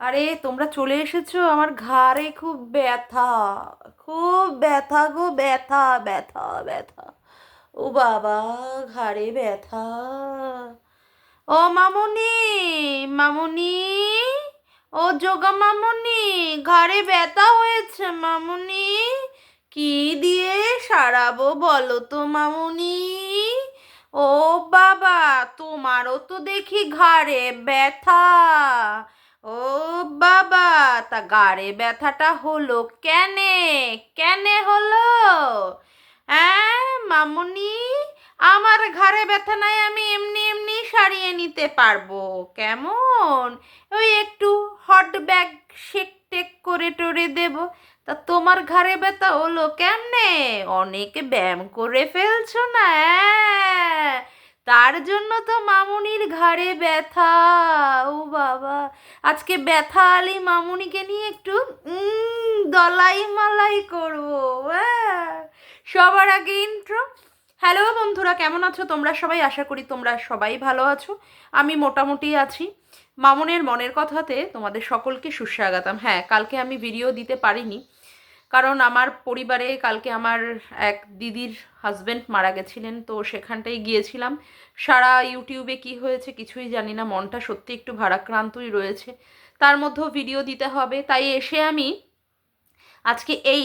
আরে, তোমরা চলে এসেছ? আমার ঘাড়ে খুব ব্যথা। খুব ব্যথা গো, ব্যথা ব্যথা ব্যথা। ও বাবা, ঘাড়ে ব্যথা। ও মামুনি মামুনি, ও যোগা মামুনি, ঘাড়ে ব্যথা হয়েছে মামুনি। কি দিয়ে সারাবো বলো তো মামুনি? ও বাবা, তোমারও তো দেখি ঘাড়ে ব্যথা। ও বাবা, তা গাড়ে ব্যথাটা হলো কেনে? কেনে হলো? হ্যাঁ মামুনি, আমার ঘাড়ে ব্যথা নাই, আমি এমনি এমনি সারিয়ে নিতে পারব। কেমন? ওই একটু হট ব্যাগ শেক টেক করে টরে দেব। তা তোমার ঘাড়ে ব্যথা হলো কেমনে? অনেক ব্যায়াম করে ফেলছো না তার জন্য তো মামুনির ঘাড়ে ব্যথা। ও বাবা। আজকে ব্যথা আলি মামুনিকে নিয়ে একটু দলাই মালাই করব। হ্যাঁ। সবার আগে ইন্ট্রো হ্যালো বন্ধুরা, কেমন আছো? তোমরা সবাই আশা করি তোমরা সবাই ভালো আছো। আমি মোটামুটি আছি। মামুনের মনের কথাতে তোমাদের সকলকে সুস্বাগতম। হ্যাঁ কালকে আমি ভিডিও দিতে পারিনি। কারণ আমার পরিবারে কালকে আমার এক দিদির হাজব্যান্ড মারা গেছিলেন, তো সেখানটাই গিয়েছিলাম। সারা ইউটিউবে কি হয়েছে কিছুই জানি না, মনটা সত্যি একটু ভারাক্রান্তই রয়েছে। তার মধ্যেও ভিডিও দিতে হবে, তাই এসে আমি আজকে এই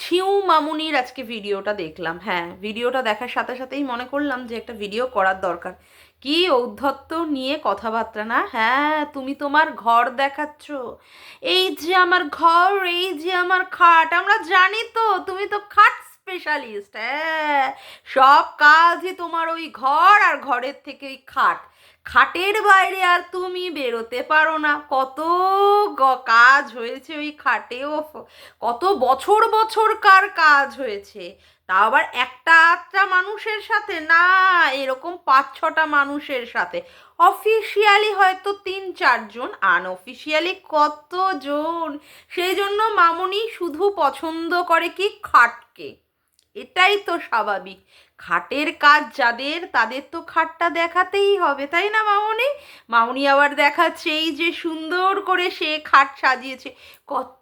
ঝিউ মামুনির আজকে ভিডিওটা দেখলাম। হ্যাঁ ভিডিওটা দেখার সাথে সাথেই মনে করলাম যে একটা ভিডিও করার দরকার। কি ঔদ্ধত্য নিয়ে কথাবার্তা না? হ্যাঁ তুমি তোমার ঘর দেখাচ্ছ। এই যে আমার ঘর, এই যে আমার খাট, আমরা জানি তো, তুমি তো খাট স্পেশালিস্ট হ্যাঁ। সব কাজই তোমার ওই ঘর আর ঘরের থেকে ওই খাট। খাটের বাইরে আর তুমি বেরোতে পারো না। কত কাজ হয়েছে ওই খাটেও, কত বছর বছর কার কাজ হয়েছে। তা আবার একটা আধটা মানুষের সাথে? না, এরকম পাঁচ, ছটা মানুষের সাথে। অফিসিয়ালি হয়তো তিন চারজন আনঅফিসিয়ালি কতজন? সেই জন্য মামুনি শুধু পছন্দ করে কি খাটকে? এটাই তো স্বাভাবিক। খাটের কাজ যাদের, তাদের তো খাটটা দেখাতেই হবে, তাই না মামুনি? মামুনি আবার দেখাচ্ছে, এই যে সুন্দর করে সে খাট সাজিয়েছে। কত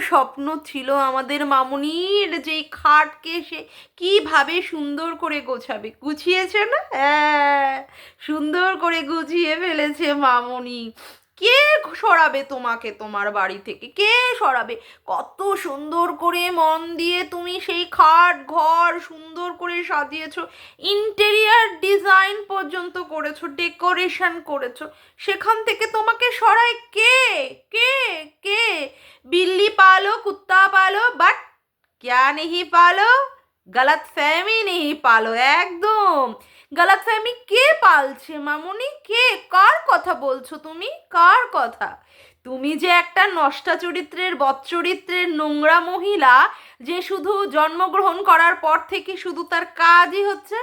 স্বপ্ন ছিল আমাদের মামুনির যে খাটকে সে কীভাবে সুন্দর করে গোছাবে। গুছিয়েছে না? হ্যাঁ সুন্দর করে গুছিয়ে ফেলেছে মামুনি। কে সরাবে তোমাকে তোমার বাড়ি থেকে? কে সরাবে? কত সুন্দর করে মন দিয়ে তুমি সেই খাট, ঘর সুন্দর করে সাজিয়েছো। ইন্টেরিয়ার ডিজাইন পর্যন্ত করেছ, ডেকোরেশন করেছ। সেখান থেকে তোমাকে সরায় কে? কে? কে? বিল্লি পালো, কুত্তা পালো বাট ক্যা নেহি পালো, গলত ফ্যামি নেহি পালো, একদম। গলত ফ্যামি কে পালছে মামুনি? কে? কার কথা বলছো তুমি? কার কথা? তুমি যে একটা নষ্টা চরিত্রের বৎচরিত্রের নোংরা মহিলা, যে শুধু জন্মগ্রহণ করার পর থেকে শুধু তার কাজই হচ্ছে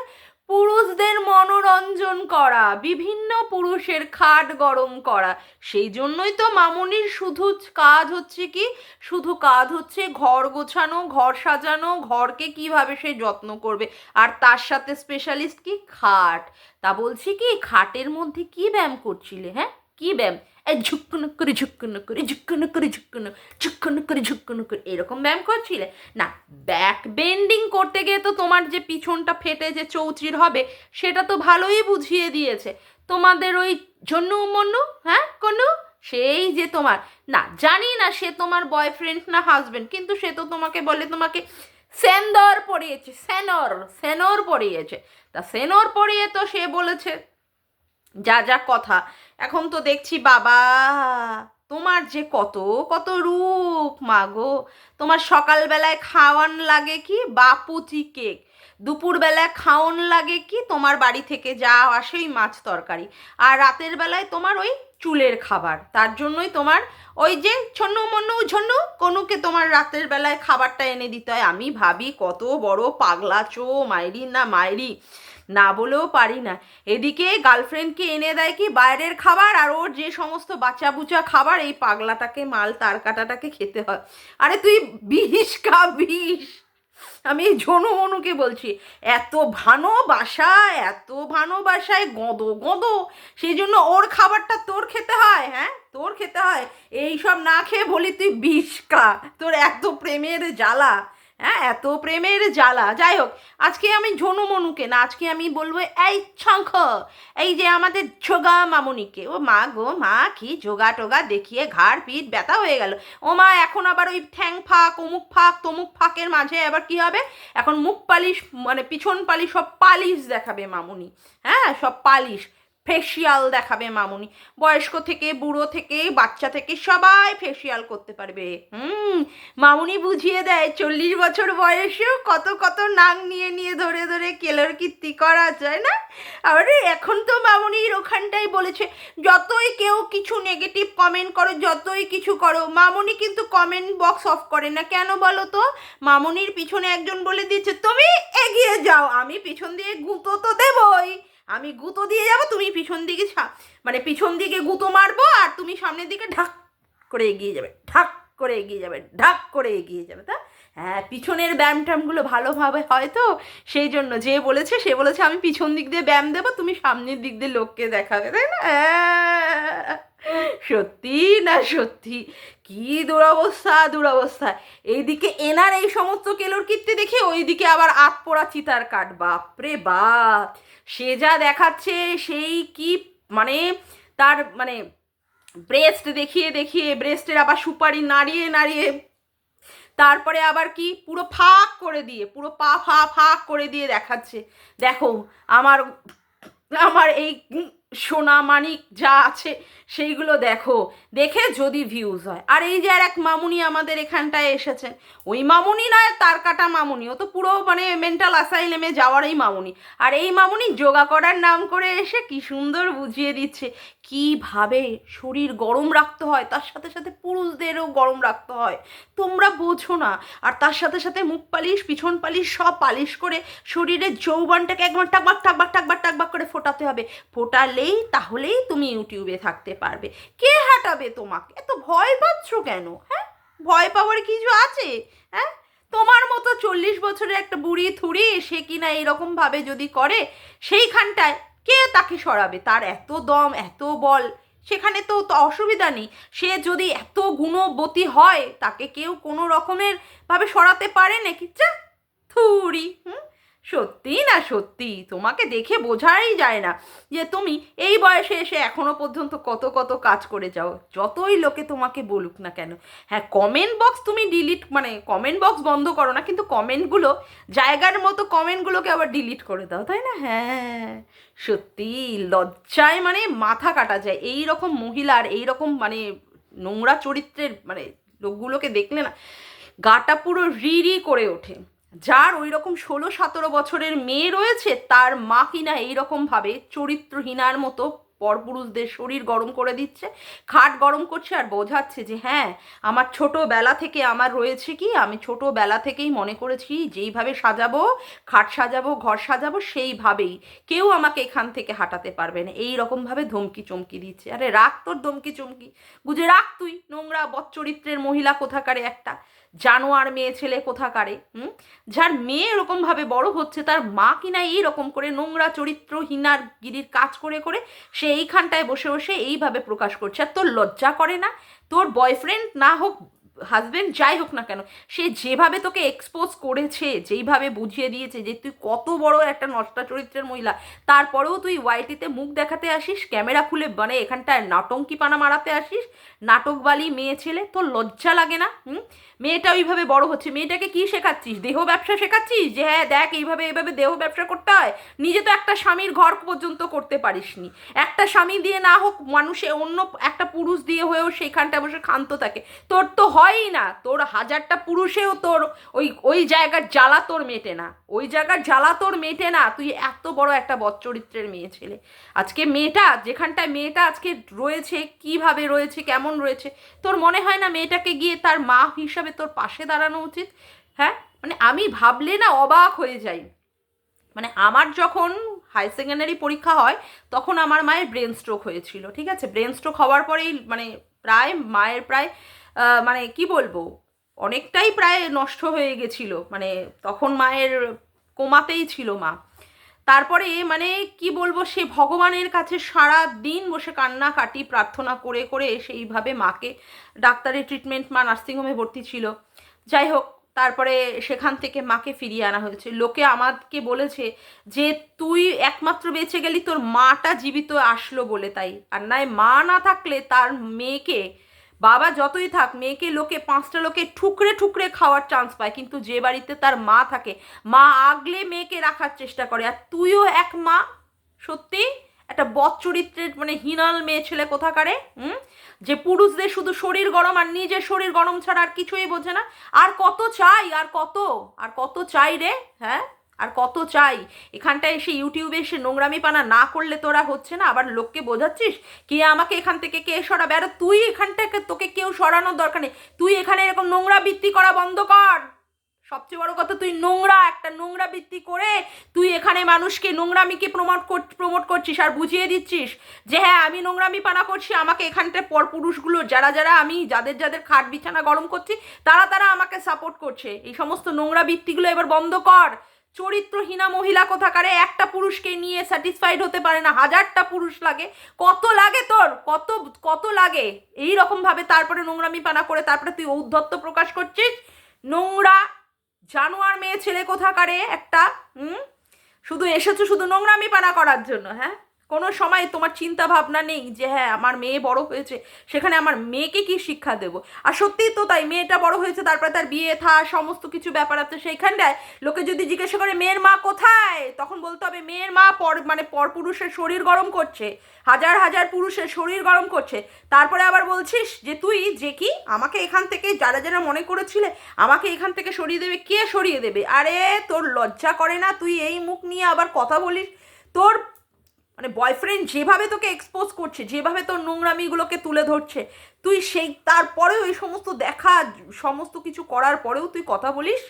পুরুষদের মনোরঞ্জন করা, বিভিন্ন পুরুষের খাট গরম করা। সেই জন্যই তো মামুনির শুধু কাজ হচ্ছে কি? শুধু কাজ হচ্ছে ঘর গোছানো, ঘর সাজানো, ঘরকে কীভাবে সে যত্ন করবে। আর তার সাথে স্পেশালিস্ট কি? খাট। তা বলছি কি, খাটের মধ্যে কি ব্যায়াম করছিলে হ্যাঁ? কি ব্যায়াম? ঝুঁকুনো করে ঝুঁকুনো করে ঝুঁকুনো করে, ঝুঁকুনো ঝুঁকুনো করে ঝুঁকুনো করে। এরকম ব্যায়াম করছিলে? না ব্যাক বেন্ডিং করতে গিয়ে তো তোমার যে পিছনটা ফেটে যে চৌচির হবে, সেটা তো ভালোই বুঝিয়ে দিয়েছে। তোমাদের ওই ঝন্নু, মন্নু হ্যাঁ কোনো সেই যে তোমার। না, জানি না সে তোমার বয়ফ্রেন্ড না হাজবেন্ড কিন্তু সে তো তোমাকে বলে তোমাকে সেন্দর পড়িয়েছে সেনর সেনর পড়িয়েছে তা সেনর পড়িয়ে তো সে বলেছে, যা যা কথা। এখন তো দেখছি বাবা, তোমার যে কত কত রূপ মাগো তোমার সকালবেলায় খাওয়ান লাগে কি? বাপুচি কেক। দুপুরবেলায় খাওয়ান লাগে কি? তোমার বাড়ি থেকে যা আসে ওই মাছ তরকারি। আর রাতের বেলায় তোমার ওই চুলের খাবার। তার জন্যই তোমার ওই যে ছন্ন মন্নু ঝন্নু কনুকে তোমার রাতের বেলায় খাবারটা এনে দিতে হয়। আমি ভাবি কত বড় পাগলা চো, মাইরি না মাইরি। না বলেও পারি না। এদিকে গার্লফ্রেন্ডকে এনে দেয় কি বাইরের খাবার আর ওর যে সমস্ত বাচ্চা বুচা খাবার, এই পাগলাটাকে, মাল, তার কাটাটাকে খেতে হয়। আরে তুই বিষ খা বিষ আমি এই ঝনু মনুকে বলছি, এত ভালোবাসা এত ভালোবাসায় গঁদ গঁদ সেই জন্য ওর খাবারটা তোর খেতে হয় হ্যাঁ? তোর খেতে হয়। এই সব না খেয়ে বলি তুই বিষ খা। তোর এত প্রেমের জ্বালা। হ্যাঁ এত প্রেমের জ্বালা। যাই হোক, আজকে আমি ঝনু মনুকে না, আজকে আমি বলব এই শঙ্খ এই যে আমাদের যোগা মামুনিকে। ও মা গো, মা, কি যোগা টোগা দেখিয়ে ঘাড় পিঠ ব্যথা হয়ে গেল। ও মা, এখন আবার ওই ঠ্যাং ফাঁক, অমুক ফাঁক, তমুক ফাঁকের মাঝে আবার কি হবে? এখন মুখ পালিশ মানে পিছন পালিশ, সব পালিশ দেখাবে মামুনি। হ্যাঁ সব পালিশ। ফেসিয়াল দেখাবে মামুনি। বয়স্ক থেকে, বুড়ো থেকে, বাচ্চা থেকে সবাই ফেসিয়াল করতে পারবে। হুম, মামুনি বুঝিয়ে দেয়, চল্লিশ বছর বয়সেও কত কত নাং নিয়ে নিয়ে ধরে ধরে কেলোর কীর্তি করা যায় না? আরে, এখন তো মামুনির ওখানটাই বলেছে, যতই কেউ কিছু নেগেটিভ কমেন্ট করো, যতই কিছু করো, মামুনি কিন্তু কমেন্ট বক্স অফ করে না। কেন বলো তো? মামুনির পিছনে একজন বলে দিয়েছে, তুমি এগিয়ে যাও, আমি পিছন দিয়ে গুঁতো তো দেবই। আমি গুঁতো দিয়ে যাব, তুমি পিছন দিকে মানে পিছন দিকে গুঁতো মারবো আর তুমি সামনের দিকে ঢাক করে এগিয়ে যাবে, ঢাক করে এগিয়ে যাবে, ঢাক করে এগিয়ে যাবে, তা হ্যাঁ পিছনের ব্যায়াম ট্যামগুলো ভালোভাবে হয় তো, সেই জন্য যে বলেছে, সে বলেছে আমি পিছন দিক দিয়ে ব্যায়াম দেবো, তুমি সামনের দিক দিয়ে লোককে দেখাবে, তাই না হ্যাঁ। সত্যি না সত্যি? কি দুরবস্থা দুরবস্থা। এইদিকে এনার এই সমস্ত কেলোর কীর্তি দেখে ওইদিকে আবার আতপোড়া চিতার কাঠ। বাপরে বাপ! সে যা দেখাচ্ছে, সেই কি মানে তার মানে ব্রেস্ট দেখিয়ে দেখিয়ে ব্রেস্টের আবার সুপারি নাড়িয়ে নাড়িয়ে তারপরে আবার কি পুরো ফাঁক করে দিয়ে, পুরো পা ফা ফাঁক করে দিয়ে দেখাচ্ছে। দেখো, আমার আমার এই সোনা মানিক যা আছে সেইগুলো দেখো। দেখে যদি ভিউজ হয়। আর এই যে আর এক মামুনি আমাদের এখানটায় এসেছেন ওই মামুনি নয় তার কাটা মামুনি। ও তো পুরো মানে মেন্টাল অ্যাসাইলেমে যাওয়ারই মামুনি। আর এই মামুনি যোগা করার নাম করে এসে কি সুন্দর বুঝিয়ে দিচ্ছে। কীভাবে শরীর গরম রাখতে হয়, তার সাথে সাথে পুরুষদেরও গরম রাখতে হয়। তোমরা বোঝো না। আর তার সাথে সাথে মুখ পালিশ, পিছন পালিশ সব পালিশ করে শরীরের যৌবনটাকে একবার টাকবাক টাকবাক টাকবাক টাকবাক করে ফোটাতে হবে। ফোটালেই তাহলেই তুমি ইউটিউবে থাকতে পারবে। কে হাঁটাবে তোমাকে? এত ভয় পাচ্ছ কেন? হ্যাঁ? ভয় পাওয়ার কিছু আছে? হ্যাঁ? তোমার মতো চল্লিশ বছরের একটা বুড়ি থুড়ি সে কিনা এরকমভাবে যদি করে, সেইখানটায় কে তাকে সরাবে? তার এত দম, এত বল, সেখানে তো অসুবিধা নেই। সে যদি এত গুণবতী হয়, তাকে কেউ কোনো রকমের ভাবে সরাতে পারে নাকি? যা, থুড়ি, হুম? সত্যি না সত্যি? তোমাকে দেখে বোঝাই যায় না যে তুমি এই বয়সে এসে এখনও পর্যন্ত কত কত কাজ করে যাও। যতই লোকে তোমাকে বলুক না কেন। হ্যাঁ কমেন্ট বক্স তুমি ডিলিট মানে কমেন্ট বক্স বন্ধ করো না, কিন্তু কমেন্টগুলো জায়গার মতো কমেন্টগুলোকে আবার ডিলিট করে দাও, তাই না? হ্যাঁ সত্যি, লজ্জায় মানে মাথা কাটা যায়। এই রকম মহিলার এই রকম মানে নোংরা চরিত্রের মানে লোকগুলোকে দেখলে না, গাটা পুরো রি রি করে ওঠে। যার ওই রকম ষোলো সতেরো বছরের মেয়ে রয়েছে, তার মা কিনা এইরকমভাবে চরিত্রহীনার মতো পরপুরুষদের শরীর গরম করে দিচ্ছে, খাট গরম করছে আর বোঝাচ্ছে যে হ্যাঁ আমার ছোটোবেলা থেকে আমার রয়েছে কি, আমি ছোটোবেলা থেকেই মনে করেছি যেইভাবে সাজাবো, খাট সাজাবো, ঘর সাজাবো, সেইভাবেই। কেউ আমাকে এখান থেকে হাঁটাতে পারবে না এই রকমভাবে ধমকি চমকি দিচ্ছে। আরে রাখ তোর ধমকি চমকি বুঝে রাখ তুই, নোংরা বচ্চরিত্রের মহিলা কোথাকারে একটা। জানোয়ার মেয়ে ছেলে কোথাকারে, হুম? যার মেয়ে এরকমভাবে বড় হচ্ছে, তার মা কিনা এইরকম করে নোংরা চরিত্রহীনার গিরির কাজ করে করে সে এইখানটায় বসে বসে এইভাবে প্রকাশ করছে। আর তোর লজ্জা করে না? তোর বয়ফ্রেন্ড না হোক হাজবেন্ড যাই হোক না কেন, সে যেভাবে তোকে এক্সপোজ করেছে, যেইভাবে বুঝিয়ে দিয়েছে যে তুই কত বড় একটা নষ্টা চরিত্রের মহিলা, তারপরেও তুই ওয়াইটিতে মুখ দেখাতে আসিস, ক্যামেরা খুলে মানে এখানটায় নাটঙ্কি পানা মারাতে আসিস, নাটকবালি মেয়ে ছেলে, তোর লজ্জা লাগে না? হুম? মেয়েটা ওইভাবে বড় হচ্ছে, মেয়েটাকে কি শেখাচ্ছিস? দেহ ব্যবসা শেখাচ্ছিস? যে হ্যাঁ দেখ এইভাবে এইভাবে দেহ ব্যবসা করতে হয়। নিজে তো একটা স্বামীর ঘর পর্যন্ত করতে পারিসনি। একটা স্বামী দিয়ে না হোক মানুষে অন্য একটা পুরুষ দিয়ে হয়েও সেইখানটা বসে ক্ষান্ত থাকে। তোর তো হয়ই না। তোর হাজারটা পুরুষেও তোর ওই ওই জায়গার জ্বালা তোর মেটে না। ওই জায়গার জ্বালা তোর মেটে না। তুই এত বড় একটা বচ্চরিত্রের মেয়ে ছেলে। আজকে মেয়েটা, যেখানটায় মেয়েটা আজকে রয়েছে, কীভাবে রয়েছে, কেমন রয়েছে, তোর মনে হয় না মেয়েটাকে গিয়ে তার মা হিসাবে তোর পাশে দাঁড়ানো উচিত। হ্যাঁ? মানে আমি ভাবলে না অবাক হয়ে যাই। মানে আমার যখন হাই সেকেন্ডারি পরীক্ষা হয়, তখন আমার মায়ের ব্রেন স্ট্রোক হয়েছিল, ঠিক আছে? ব্রেন স্ট্রোক হওয়ার পরেই মানে প্রায় মায়ের প্রায় মানে কি বলব? অনেকটাই প্রায় নষ্ট হয়ে গেছিল। মানে তখন মায়ের কোমাতেই ছিল মা। তারপরে মানে কি বলব, সে ভগবানের কাছে সারা দিন বসে কান্নাকাটি, প্রার্থনা করে করে সেইভাবে মাকে ডাক্তারের ট্রিটমেন্ট মা নার্সিংহোমে ভর্তি ছিল। যাই হোক, তারপরে সেখান থেকে মাকে ফিরিয়ে আনা হয়েছে। লোকে আমাকে বলেছে যে, তুই একমাত্র বেঁচে গেলি, তোর মাটা জীবিত আসলো বলে তাই। আর নয় মা না থাকলে তার মেয়েকে বাবা যতই থাক, মেয়েকে লোকে, পাঁচটা লোকে ঠুকরে ঠুকরে খাওয়ার চান্স পায়, কিন্তু যে বাড়িতে তার মা থাকে, মা আগলে মেয়েকে রাখার চেষ্টা করে। আর তুইও এক মা, সত্যি? একটা বদ চরিত্রের মানে হিনাল মেয়ে ছেলে কোথাকারে, হুম? যে পুরুষদের শুধু শরীর গরম আর নিজের শরীর গরম ছাড়া আর কিছুই বোঝে না। আর কত চাই, আর কত আর কত চাই রে হ্যাঁ? আর কত চাই? এখানটায় এসে ইউটিউবে এসে নোংরামি পানা না করলে তোরা হচ্ছে না? আবার লোককে বোঝাচ্ছিস? কে আমাকে এখান থেকে কে সরাবে? আর তুই এখানটাকে তোকে কেউ সরানোর দরকার নেই। তুই এখানে এরকম নোংরা বৃত্তি করা বন্ধ কর। সবচেয়ে বড় কথা, তুই নোংরা, একটা নোংরা বৃত্তি করে তুই এখানে মানুষকে নোংরামিকে প্রমোট কর, প্রমোট করছিস আর বুঝিয়ে দিচ্ছিস যে হ্যাঁ আমি নোংরামি পানা করছি, আমাকে এখানটায় পর পুরুষগুলো যারা যারা আমি, যাদের যাদের খাট বিছানা গরম করছি, তারা তারা আমাকে সাপোর্ট করছে। এই সমস্ত নোংরা বৃত্তিগুলো এবার বন্ধ কর। চরিত্রহীনা মহিলা কোথাকারে একটা পুরুষকে নিয়ে স্যাটিসফাইড হতে পারে না, হাজারটা পুরুষ লাগে, কত লাগে তোর? কত কত লাগে? এই রকমভাবে তারপরে নোংরামি পানা করে তারপরে তুই ঔদ্ধত্য প্রকাশ করছিস? নোংরা জানোয়ার মেয়ে ছেলে কোথাকারে একটা, হুম? শুধু এসেছ শুধু নোংরামি পানা করার জন্য হ্যাঁ? কোনো সময় তোমার চিন্তা ভাবনা নেই যে হ্যাঁ আমার মেয়ে বড় হয়েছে, সেখানে আমার মেয়েকে কি শিক্ষা দেবো? আর সত্যিই তো তাই, মেয়েটা বড় হয়েছে, তারপরে তার বিয়ে, থা, সমস্ত কিছু ব্যাপার আছে, সেইখানটায় লোকে যদি জিজ্ঞাসা করে, মেয়ের মা কোথায়? তখন বলতে হবে, মেয়ের মা পর মানে পরপুরুষের শরীর গরম করছে, হাজার হাজার পুরুষের শরীর গরম করছে, তারপরে আবার বলছিস যে, তুই যে কি, আমাকে এখান থেকে যারা যারা মনে করেছিলে, আমাকে এখান থেকে সরিয়ে দেবে, কে সরিয়ে দেবে? আরে, তোর লজ্জা করে না, তুই এই মুখ নিয়ে আবার কথা বলিস? তোর মানে বয়ফ্রেন্ড যেভাবে তোকে এক্সপোজ করছে, যেভাবে তোর নোংরামিগুলোকে তুলে ধরছে, তুই সেই, তারপরেও এই সমস্ত দেখা, সমস্ত কিছু করার পরেও তুই কথা বলিস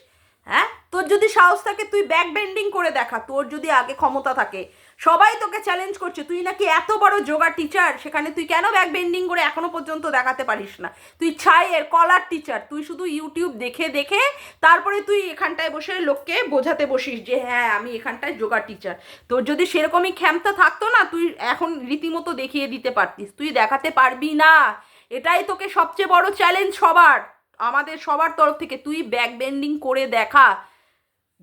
হ্যাঁ? তোর যদি সাহস থাকে, তুই ব্যাক বেন্ডিং করে দেখা, তোর যদি আগে ক্ষমতা থাকে সবাই তোকে চ্যালেঞ্জ করছে। তুই নাকি এত বড় যোগা টিচার সেখানে তুই কেন ব্যাক বেন্ডিং করে এখনও পর্যন্ত দেখাতে পারিস না? তুই ছাইয়ের, কলার টিচার তুই শুধু ইউটিউব দেখে দেখে তারপরে তুই এখানটায় বসে লোককে বোঝাতে বসিস যে হ্যাঁ আমি এখানটায় যোগা টিচার তোর যদি সেরকমই ক্ষমতা থাকতো না, তুই এখন রীতিমতো দেখিয়ে দিতে পারতিস। তুই দেখাতে পারবি না। এটাই তোকে সবচেয়ে বড় চ্যালেঞ্জ সবার, আমাদের সবার তরফ থেকে। তুই ব্যাক বেন্ডিং করে দেখা।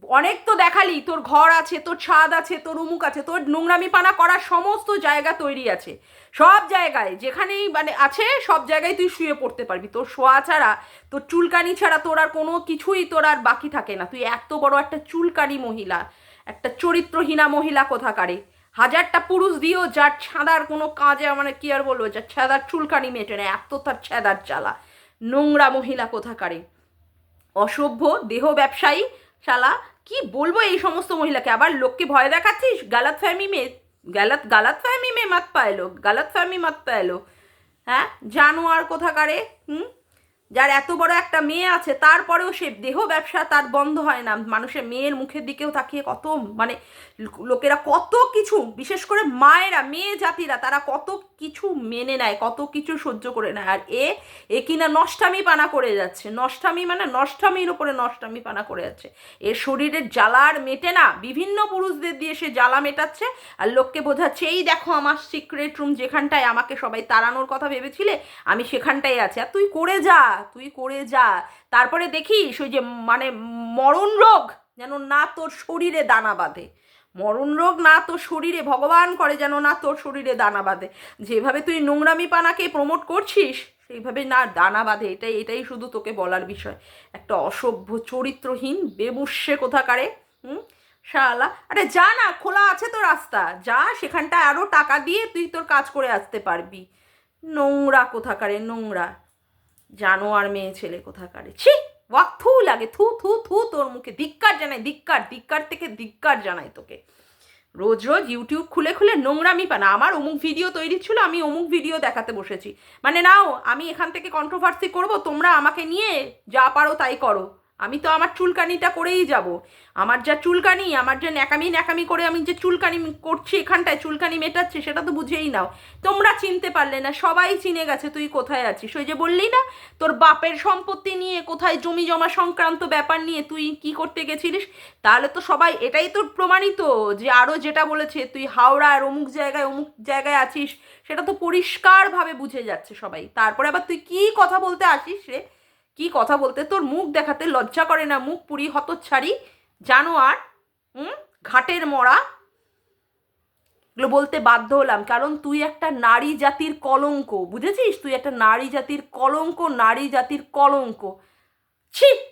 অনেক তো দেখালি, তোর ঘর আছে, তোর ছাদ আছে, তোর উমুক আছে, তোর নোংরামি পানা করার সমস্ত জায়গা তৈরি আছে। সব জায়গায়, যেখানেই মানে আছে, সব জায়গায় তুই শুয়ে পড়তে পারবি। তোর শোয়া ছাড়া, তোর চুলকানি ছাড়া তোর আর কোনো কিছুই তোর আর বাকি থাকে না। তুই এত বড় একটা চুলকানি মহিলা, একটা চরিত্রহীনা মহিলা কোথাকারে? হাজারটা পুরুষ দিয়েও যার ছাদার কোনো কাজে মানে কি আর বলব, যার ছাদার চুলকানি মেটে না, এত তার ছাদার জ্বালা। নোংরা মহিলা কোথাকারে? অসভ্য, দেহ ব্যবসায়ী শালা কি বলব এই সমস্ত মহিলাকে? আবার লোককে ভয় দেখাচ্ছিস? গালাত ফ্যামি মে গালাত গালাত ফ্যামি মেয়ে মাত পায়লো গালাত ফ্যামি মাত পায়লো হ্যাঁ? জানোয়ার কোথাকারে? হুম? যার এত বড় একটা মেয়ে আছে, তারপরেও সে দেহ ব্যবসা তার বন্ধ হয় না। মানুষের মেয়ের মুখের দিকেও তাকিয়ে কত মানে লোকেরা কত কিছু, বিশেষ করে মায়েরা, মেয়ে জাতিরা, তারা কত কিছু মেনে নেয়, কত কিছু সহ্য করে নেয়। আর এ এ কিনা নষ্টামি পানা করে যাচ্ছে। নষ্টামি মানে নষ্টামির উপরে নষ্টামি পানা করে যাচ্ছে। এর শরীরের জ্বালার মেটে না, বিভিন্ন পুরুষদের দিয়ে সে জ্বালা মেটাচ্ছে। আর লোককে বোঝাচ্ছে, এই দেখো আমার সিক্রেট রুম যেখানটায় আমাকে সবাই তাড়ানোর কথা ভেবেছিলে, আমি সেখানটাই আছি। আর তুই করে যা, তুই করে যা। তারপরে দেখিস ওই যে মানে মরণ রোগ যেন না তোর শরীরে দানা বাঁধে। মরণ রোগ না তোর শরীরে, ভগবান করে যেন না তোর শরীরে দানা বাঁধে। যেভাবে তুই নোংরামি পানাকে প্রমোট করছিস, সেইভাবে না দানা বাঁধে। এটাই এটাই শুধু তোকে বলার বিষয়। একটা অসভ্য, চরিত্রহীন বেমুষ্যে কোথাকারে, হুম? শালা। আরে যা না, খোলা আছে তো রাস্তা। যা সেখানটা আরও টাকা দিয়ে তুই তোর কাজ করে আসতে পারবি। নোংরা কোথাকারে, নোংরা। জানোয়ার মেয়ে ছেলে কোথাকারে। ছি! ওয়াক থু লাগে, থু থু থু তোর মুখে, ধিক্কার জানাই, ধিক্কার ধিক্কার থেকে ধিক্কার জানাই তোকে। রোজ রোজ ইউটিউব খুলে খুলে নোংরামি পানা। আমার অমুক ভিডিও তৈরি ছিল, আমি অমুক ভিডিও দেখাতে বসেছি। মানে নাও, আমি এখান থেকে কন্ট্রোভার্সি করব, তোমরা আমাকে নিয়ে যা পারো তাই করো। আমি তো আমার চুলকানিটা করেই যাব। আমার যা চুলকানি, আমার যে ন্যাকামি ন্যাকামি করে আমি যে চুলকানি করছি এখানটায়, চুলকানি মেটাচ্ছি, সেটা তো বুঝেই নাও। তোমরা চিনতে পারলে না, সবাই চিনে গেছে তুই কোথায় আছিস। ওই যে বললি না, তোর বাপের সম্পত্তি নিয়ে কোথায় জমি জমা সংক্রান্ত ব্যাপার নিয়ে তুই কি করতে গেছিলিস? তাহলে তো সবাই, এটাই তো প্রমাণিত যে আরও যেটা বলেছে, তুই হাওড়ার অমুক জায়গায় অমুক জায়গায় আছিস, সেটা তো পরিষ্কারভাবে বুঝে যাচ্ছে সবাই। তারপরে আবার তুই কি কথা বলতে আসিস রে? কি কথা বলতে? তোর মুখ দেখাতে লজ্জা করে না মুখ পুরি হতচ্ছাড়ি? জানোয়ার হুম? ঘাটের মরা? এগুলো বলতে বাধ্য হলাম, কারণ তুই একটা নারী জাতির কলঙ্ক, বুঝেছিস? তুই একটা নারী জাতির কলঙ্ক, নারী জাতির কলঙ্ক। ছি!